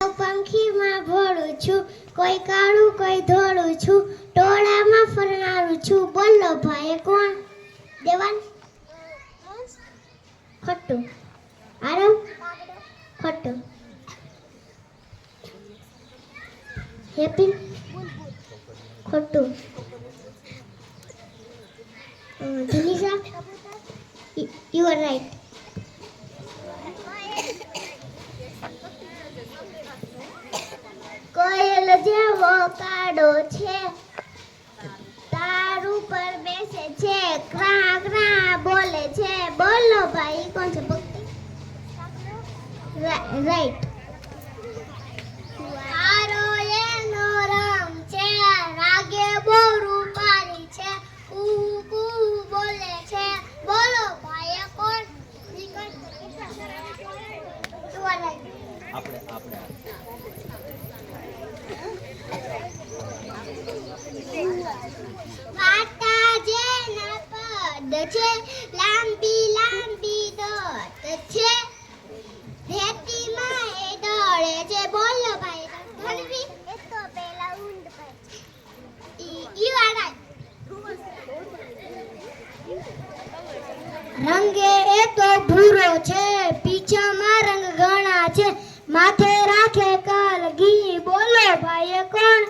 પંખીમાં ભોળું છું કોઈ કાળું કોઈ ધોળું છું ટોળામાં ફરનારું છું. બોલો ભાઈ કોણ? દેવાન? ખોટું આરવ? ખોટું હેપી? ખોટું અ, યુ આર રાઈટ કોયલ જેવો કાડો છે? તાર ઉપર બેસે છે ક્રા ક્રા બોલે છે. બોલો ભાઈ, કોણ છે ભક્તિ? રાઈટ. આરો એનો રંગ છે, રાગે બહુ રૂપારી છે. કુ કુ બોલે છે. બોલો ભાઈ કોણ. આપણે આપણે. છે, લાંબી લાંબી દોટ છે. રેતીમાં એ દોડે છે. બોલો ભાઈ, ધનવી. એ તો પેલા ઊંડ ભાઈ ઈ વાડા રંગે એ તો ભૂરો છે. પીછામાં રંગ ઘણા છે. માથે રાખે કલગી બોલો ભાઈ કોણ?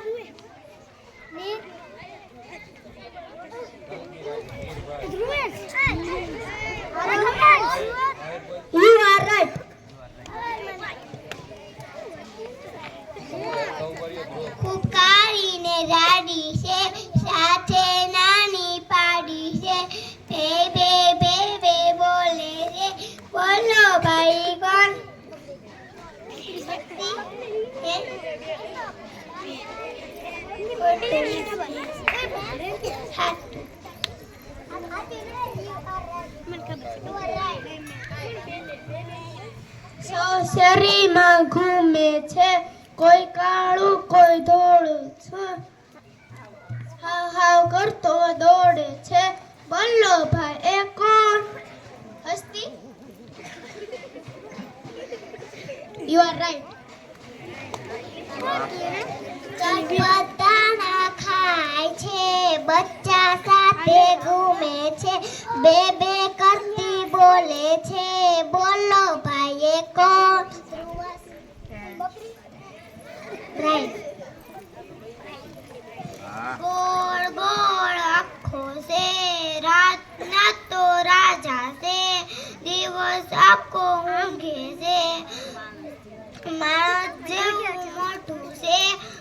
ને જાડી છે, સાથે નાની પાડી છે બે બે બોલે છે, બોલો ભાઈ કોણ? હાચું. ઘૂમે છે કોઈ કાળું કોઈ ધોળું છે હાવ હાવ કરતો દોડે છે બોલો યુ are right. ચટપટાના ખાય છે, બચ્ચા સાથે ઘૂમે છે. બે બે કરતી બોલે છે, બોલો ભાઈ એ કોણ ગોળ ગોળ આખો છે રાતના તો રાજા છે, દિવસ આખો ઊંઘે છે. માણસ જેવું મોટું છે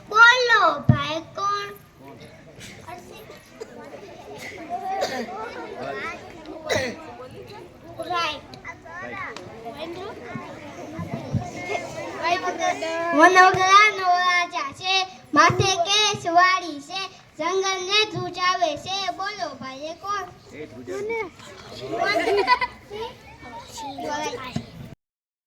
બોલો ભાઈ કોણ? વનોગરાનો રાજા છે માથે કેસ વાળી છે જંગલને ધ્રુજાવે છે. બોલો ભાઈ. કોણ?